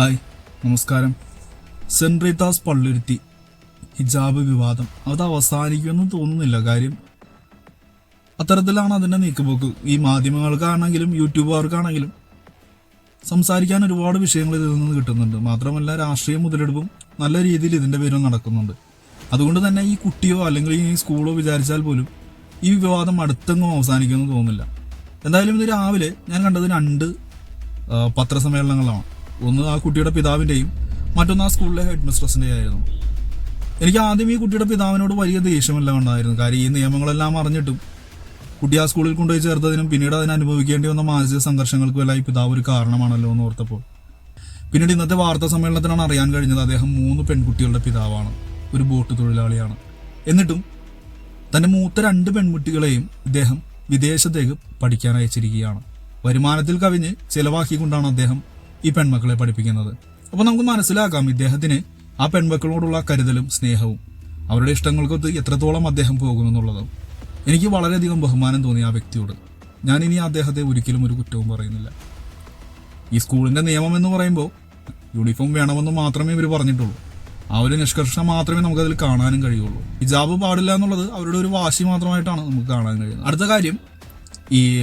Hi നമസ്കാരം. Saint Rita's Palluruthy ഹിജാബ് വിവാദം. അത് അവസാനിക്കുമെന്ന് തോന്നുന്നില്ല കാര്യം അത്തരത്തിലാണ് അതിന്റെ നീക്കുപോക്ക്. ഈ മാധ്യമങ്ങൾക്കാണെങ്കിലും യൂട്യൂബുകാർക്കാണെങ്കിലും സംസാരിക്കാൻ ഒരുപാട് വിഷയങ്ങൾ ഇതിൽ നിന്ന് കിട്ടുന്നുണ്ട്. മാത്രമല്ല രാഷ്ട്രീയ മുതലെടുപ്പും നല്ല രീതിയിൽ ഇതിന്റെ പേരിൽ നടക്കുന്നുണ്ട്. അതുകൊണ്ട് തന്നെ ഈ കുട്ടിയോ അല്ലെങ്കിൽ ഈ സ്കൂളോ വിചാരിച്ചാൽ പോലും ഈ വിവാദം അടുത്തെങ്ങും അവസാനിക്കുമെന്ന് തോന്നുന്നില്ല. എന്തായാലും ഇത് രാവിലെ ഞാൻ കണ്ടത് രണ്ട് പത്രസമ്മേളനങ്ങളാണ്. ഒന്ന് ആ കുട്ടിയുടെ പിതാവിന്റെയും മറ്റൊന്ന് ആ സ്കൂളിലെ ഹെഡ് മിസ്ട്രസിന്റെയും ആയിരുന്നു എനിക്ക് ആദ്യം ഈ കുട്ടിയുടെ പിതാവിനോട് വലിയ ദേഷ്യമെല്ലാം ഉണ്ടായിരുന്നു കാര്യം ഈ നിയമങ്ങളെല്ലാം അറിഞ്ഞിട്ടും കുട്ടി ആ സ്കൂളിൽ കൊണ്ടുപോയി ചേർത്തതിനും പിന്നീട് അതിന് അനുഭവിക്കേണ്ടി വന്ന മാനസിക സംഘർഷങ്ങൾക്കും എല്ലാം ഈ പിതാവ് ഒരു കാരണമാണല്ലോ എന്ന് ഓർത്തപ്പോൾ. പിന്നീട് ഇന്നത്തെ വാർത്താ സമ്മേളനത്തിനാണ് അറിയാൻ കഴിഞ്ഞത് അദ്ദേഹം മൂന്ന് പെൺകുട്ടികളുടെ പിതാവാണ്. ഒരു ബോട്ട് തൊഴിലാളിയാണ്. എന്നിട്ടും തന്റെ മൂത്ത രണ്ട് പെൺകുട്ടികളെയും ഇദ്ദേഹം വിദേശത്തേക്ക് പഠിക്കാൻ അയച്ചിരിക്കുകയാണ്. വരുമാനത്തിൽ കവിഞ്ഞ് ചെലവാക്കിക്കൊണ്ടാണ് അദ്ദേഹം ഈ പെൺമക്കളെ പഠിപ്പിക്കുന്നത്. അപ്പോൾ നമുക്ക് മനസ്സിലാക്കാം ഇദ്ദേഹത്തിന് ആ പെൺമക്കളോടുള്ള കരുതലും സ്നേഹവും അവരുടെ ഇഷ്ടങ്ങൾക്കൊത്ത് എത്രത്തോളം അദ്ദേഹം പോകുമെന്നുള്ളത്. എനിക്ക് വളരെയധികം ബഹുമാനം തോന്നി ആ വ്യക്തിയോട്. ഞാൻ ഇനി അദ്ദേഹത്തെ ഒരിക്കലും ഒരു കുറ്റവും പറയുന്നില്ല. ഈ സ്കൂളിന്റെ നിയമം എന്ന് പറയുമ്പോൾ യൂണിഫോം വേണമെന്ന് മാത്രമേ ഇവർ പറഞ്ഞിട്ടുള്ളൂ. ആ ഒരു നിഷ്കർഷം മാത്രമേ നമുക്കതിൽ കാണാനും കഴിയുള്ളൂ. ഹിജാബ് പാടില്ല എന്നുള്ളത് അവരുടെ ഒരു വാശി മാത്രമായിട്ടാണ് നമുക്ക് കാണാൻ കഴിയുന്നത്. അടുത്ത കാര്യം ഈ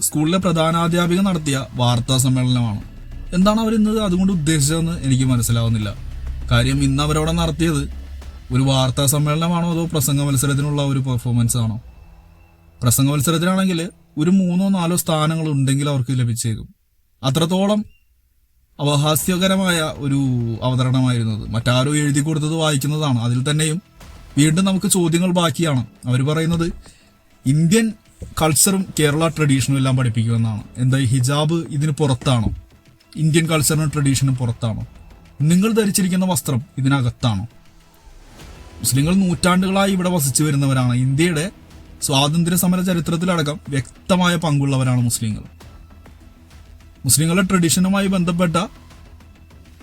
സ്കൂളിലെ പ്രധാനാധ്യാപിക നടത്തിയ വാർത്താ സമ്മേളനമാണ്. എന്താണ് അവർ ഇന്ന് അതുകൊണ്ട് ഉദ്ദേശിച്ചതെന്ന് എനിക്ക് മനസ്സിലാവുന്നില്ല. കാര്യം ഇന്ന് അവരവിടെ നടത്തിയത് ഒരു വാർത്താ സമ്മേളനമാണോ അതോ പ്രസംഗ മത്സരത്തിനുള്ള ഒരു പെർഫോമൻസ് ആണോ? പ്രസംഗ മത്സരത്തിലാണെങ്കിൽ ഒരു മൂന്നോ നാലോ സ്ഥാനങ്ങൾ ഉണ്ടെങ്കിൽ അവർക്ക് ലഭിച്ചേക്കും. അത്രത്തോളം അവഹാസ്യകരമായ ഒരു അവതരണമായിരുന്നത്. മറ്റാരോ എഴുതി കൊടുത്തത് വായിക്കുന്നതാണ്. അതിൽ തന്നെയും വീണ്ടും നമുക്ക് ചോദ്യങ്ങൾ ബാക്കിയാണ്. അവർ പറയുന്നത് ഇന്ത്യൻ കൾച്ചറും കേരള ട്രഡീഷനും എല്ലാം പഠിപ്പിക്കുമെന്നാണ്. എന്താ ഹിജാബ് ഇതിന് പുറത്താണോ? ഇന്ത്യൻ കൾച്ചറിനും ട്രഡീഷനും പുറത്താണോ? നിങ്ങൾ ധരിച്ചിരിക്കുന്ന വസ്ത്രം ഇതിനകത്താണോ? മുസ്ലിങ്ങൾ നൂറ്റാണ്ടുകളായി ഇവിടെ വസിച്ചു വരുന്നവരാണ്. ഇന്ത്യയുടെ സ്വാതന്ത്ര്യ സമര ചരിത്രത്തിലടക്കം വ്യക്തമായ പങ്കുള്ളവരാണ് മുസ്ലിങ്ങൾ. മുസ്ലിങ്ങളുടെ ട്രഡീഷനുമായി ബന്ധപ്പെട്ട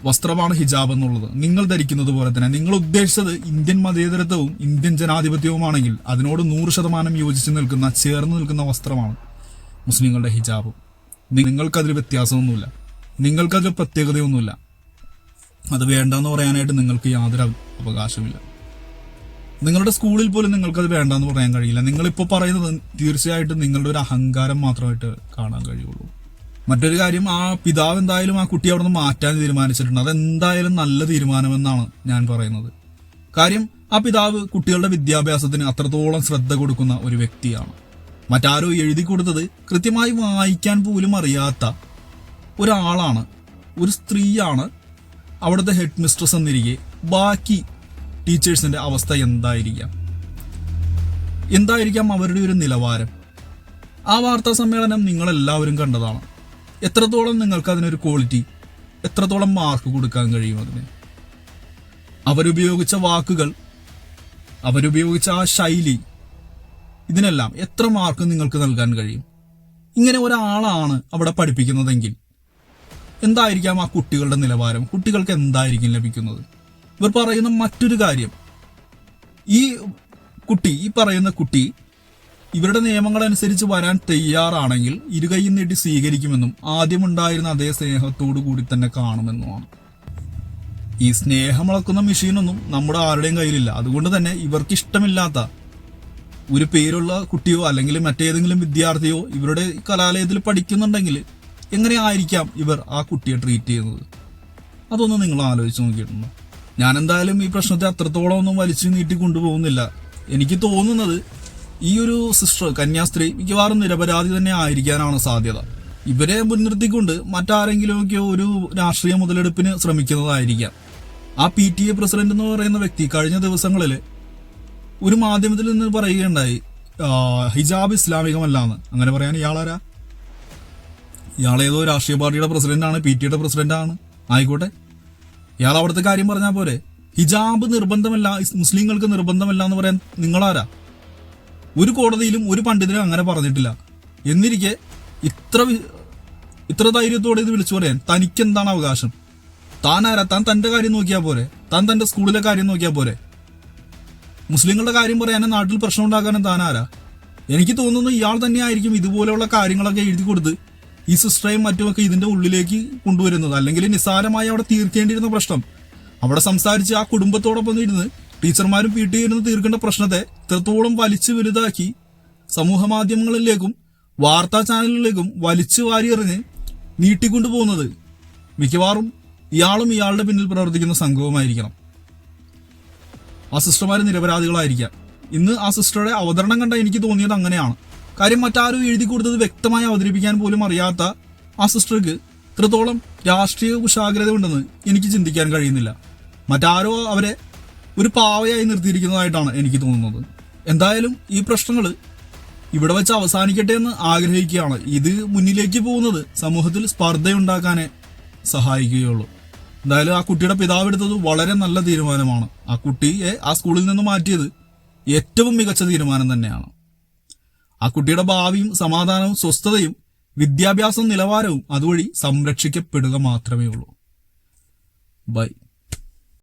വസ്ത്രമാണ് ഹിജാബ് എന്നുള്ളത്. നിങ്ങൾ ധരിക്കുന്നത് പോലെ തന്നെ നിങ്ങൾ ഉദ്ദേശിച്ചത് ഇന്ത്യൻ മതേതരത്വവും ഇന്ത്യൻ ജനാധിപത്യവുമാണെങ്കിൽ അതിനോട് നൂറ് ശതമാനം യോജിച്ച് നിൽക്കുന്ന ചേർന്ന് നിൽക്കുന്ന വസ്ത്രമാണ് മുസ്ലിങ്ങളുടെ ഹിജാബ്. നിങ്ങൾക്കതിൽ വ്യത്യാസമൊന്നുമില്ല. നിങ്ങൾക്കതിൽ പ്രത്യേകതയൊന്നുമില്ല. അത് വേണ്ടെന്ന് പറയാനായിട്ട് നിങ്ങൾക്ക് യാതൊരു അവ- അവകാശമില്ല നിങ്ങളുടെ സ്കൂളിൽ പോലും നിങ്ങൾക്കത് വേണ്ടെന്ന് പറയാൻ കഴിയില്ല. നിങ്ങളിപ്പോൾ പറയുന്നത് തീർച്ചയായിട്ടും നിങ്ങളുടെ ഒരു അഹങ്കാരം മാത്രമായിട്ട് കാണാൻ കഴിയുള്ളൂ. മറ്റൊരു കാര്യം ആ പിതാവ് എന്തായാലും ആ കുട്ടി അവിടെ നിന്ന് മാറ്റാൻ തീരുമാനിച്ചിട്ടുണ്ട്. അതെന്തായാലും നല്ല തീരുമാനമെന്നാണ് ഞാൻ പറയുന്നത്. കാര്യം ആ പിതാവ് കുട്ടികളുടെ വിദ്യാഭ്യാസത്തിന് അത്രത്തോളം ശ്രദ്ധ കൊടുക്കുന്ന ഒരു വ്യക്തിയാണ്. മറ്റാരോ എഴുതി കൊടുത്തത് കൃത്യമായി വായിക്കാൻ പോലും അറിയാത്ത ഒരാളാണ് ഒരു സ്ത്രീയാണ് അവിടുത്തെ ഹെഡ് മിസ്ട്രസ് എന്നിരിക്കെ. ബാക്കി ടീച്ചേഴ്സിന്റെ അവസ്ഥ എന്തായിരിക്കാം? എന്തായിരിക്കാം അവരുടെ ഒരു നിലവാരം? ആ വാർത്താ സമ്മേളനം നിങ്ങളെല്ലാവരും കണ്ടതാണ്. എത്രത്തോളം നിങ്ങൾക്ക് അതിനൊരു ക്വാളിറ്റി എത്രത്തോളം മാർക്ക് കൊടുക്കാൻ കഴിയും അതിന്? അവരുപയോഗിച്ച വാക്കുകൾ അവരുപയോഗിച്ച ആ ശൈലി ഇതിനെല്ലാം എത്ര മാർക്ക് നിങ്ങൾക്ക് നൽകാൻ കഴിയും? ഇങ്ങനെ ഒരാളാണ് അവിടെ പഠിപ്പിക്കുന്നതെങ്കിൽ എന്തായിരിക്കാം ആ കുട്ടികളുടെ നിലവാരം? കുട്ടികൾക്ക് എന്തായിരിക്കും ലഭിക്കുന്നത്? ഇവർ പറയുന്ന മറ്റൊരു കാര്യം. ഈ കുട്ടി ഈ പറയുന്ന കുട്ടി ഇവരുടെ നിയമങ്ങളനുസരിച്ച് വരാൻ തയ്യാറാണെങ്കിൽ ഇരുകൈയും നീട്ടി സ്വീകരിക്കുമെന്നും ആദ്യമുണ്ടായിരുന്ന അതേ സ്നേഹത്തോടു കൂടി തന്നെ കാണുമെന്നുമാണ്. ഈ സ്നേഹം അളക്കുന്ന മെഷീനൊന്നും നമ്മുടെ ആരുടെയും കയ്യിലില്ല. അതുകൊണ്ട് തന്നെ ഇവർക്ക് ഇഷ്ടമില്ലാത്ത ഒരു പേരുള്ള കുട്ടിയോ അല്ലെങ്കിൽ മറ്റേതെങ്കിലും വിദ്യാർത്ഥിയോ ഇവരുടെ കലാലയത്തിൽ പഠിക്കുന്നുണ്ടെങ്കിൽ എങ്ങനെയായിരിക്കാം ഇവർ ആ കുട്ടിയെ ട്രീറ്റ് ചെയ്യുന്നത്? അതൊന്നും നിങ്ങൾ ആലോചിച്ച് നോക്കിയിട്ടുണ്ടോ? ഞാൻ എന്തായാലും ഈ പ്രശ്നത്തെ അത്രത്തോളം ഒന്നും വലിച്ചു നീട്ടി കൊണ്ടുപോകുന്നില്ല. എനിക്ക് തോന്നുന്നത് ഈ ഒരു സിസ്റ്റർ കന്യാസ്ത്രീ മിക്കവാറും നിരപരാധി തന്നെ ആയിരിക്കാനാണ് സാധ്യത. ഇവരെ മുൻനിർത്തിക്കൊണ്ട് മറ്റാരെങ്കിലുമൊക്കെ ഒരു രാഷ്ട്രീയ മുതലെടുപ്പിന് ശ്രമിക്കുന്നതായിരിക്കാം. ആ പി ടി എ പ്രസിഡന്റ് എന്ന് പറയുന്ന വ്യക്തി കഴിഞ്ഞ ദിവസങ്ങളിൽ ഒരു മാധ്യമത്തിൽ നിന്ന് പറയുകയുണ്ടായി ഹിജാബ് ഇസ്ലാമികമല്ലാന്ന്. അങ്ങനെ പറയാൻ ഇയാളാരാ? ഇയാൾ ഏതോ രാഷ്ട്രീയ പാർട്ടിയുടെ പ്രസിഡന്റാണ് പി ടിയുടെ പ്രസിഡന്റാണ്. ആയിക്കോട്ടെ. ഇയാൾ അവിടുത്തെ കാര്യം പറഞ്ഞാൽ പോരെ. ഹിജാബ് നിർബന്ധമല്ല മുസ്ലിങ്ങൾക്ക് നിർബന്ധമല്ല എന്ന് പറയാൻ നിങ്ങളാരാ? ഒരു കോടതിയിലും ഒരു പണ്ഡിതനും അങ്ങനെ പറഞ്ഞിട്ടില്ല. എന്നിരിക്കെ ഇത്ര ഇത്ര ധൈര്യത്തോടെ ഇത് വിളിച്ചു പറയാൻ തനിക്ക് എന്താണ് അവകാശം? താൻ ആരാ? താൻ തന്റെ കാര്യം നോക്കിയാൽ പോരെ. താൻ തന്റെ സ്കൂളിലെ കാര്യം നോക്കിയാൽ പോരെ. മുസ്ലിങ്ങളുടെ കാര്യം പറയാനും നാട്ടിൽ പ്രശ്നം ഉണ്ടാക്കാനും താൻ ആരാ? എനിക്ക് തോന്നുന്നു ഇയാൾ തന്നെയായിരിക്കും ഇതുപോലെയുള്ള കാര്യങ്ങളൊക്കെ എഴുതി കൊടുത്ത് ഈ സിസ്റ്ററേയും മറ്റുമൊക്കെ ഇതിന്റെ ഉള്ളിലേക്ക് കൊണ്ടുവരുന്നത്. അല്ലെങ്കിൽ നിസ്സാരമായി അവിടെ തീർക്കേണ്ടിയിരുന്ന പ്രശ്നം. അവിടെ സംസാരിച്ച് ആ കുടുംബത്തോടൊപ്പം ഇരുന്ന് ടീച്ചർമാരും പി ടി ഇരുന്ന് തീർക്കേണ്ട പ്രശ്നത്തെ ഇത്രത്തോളം വലിച്ചു വലുതാക്കി സമൂഹ മാധ്യമങ്ങളിലേക്കും വാർത്താ ചാനലുകളിലേക്കും വലിച്ചു വാരിയെറിഞ്ഞ് നീട്ടിക്കൊണ്ടു പോകുന്നത് മിക്കവാറും ഇയാളും ഇയാളുടെ പിന്നിൽ പ്രവർത്തിക്കുന്ന സംഘവുമായിരിക്കണം. ആ സിസ്റ്റർമാർ നിരപരാധികളായിരിക്കാം. ഇന്ന് ആ സിസ്റ്ററുടെ അവതരണം കണ്ട എനിക്ക് തോന്നിയത് അങ്ങനെയാണ്. കാര്യം മറ്റാരും എഴുതി കൊടുത്തത് വ്യക്തമായി അവതരിപ്പിക്കാൻ പോലും അറിയാത്ത ആ സിസ്റ്റർക്ക് ഇത്രത്തോളം രാഷ്ട്രീയ കുശാഗ്രത ഉണ്ടെന്ന് എനിക്ക് ചിന്തിക്കാൻ കഴിയുന്നില്ല. മറ്റാരോ അവരെ ഒരു പാവയായി നിർത്തിയിരിക്കുന്നതായിട്ടാണ് എനിക്ക് തോന്നുന്നത്. എന്തായാലും ഈ പ്രശ്നങ്ങൾ ഇവിടെ വെച്ച് അവസാനിക്കട്ടെ എന്ന് ആഗ്രഹിക്കുകയാണ്. ഇത് മുന്നിലേക്ക് പോകുന്നത് സമൂഹത്തിൽ സ്പർദ്ധയുണ്ടാക്കാനേ സഹായിക്കുകയുള്ളൂ. എന്തായാലും ആ കുട്ടിയുടെ പിതാവ് എടുത്തത് വളരെ നല്ല തീരുമാനമാണ്. ആ കുട്ടിയെ ആ സ്കൂളിൽ നിന്ന് മാറ്റിയത് ഏറ്റവും മികച്ച തീരുമാനം തന്നെയാണ്. ആ കുട്ടിയുടെ ഭാവിയും സമാധാനവും സ്വസ്ഥതയും വിദ്യാഭ്യാസ നിലവാരവും അതുവഴി സംരക്ഷിക്കപ്പെടുക മാത്രമേ ഉള്ളൂ. ബൈ.